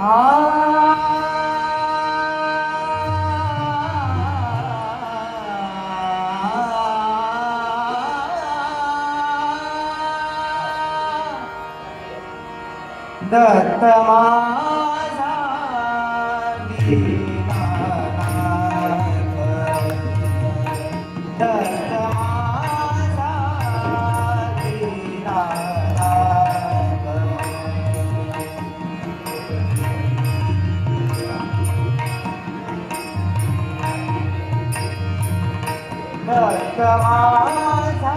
Ah Datta माझा दत्त माझा दत्त माझा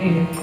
Amen.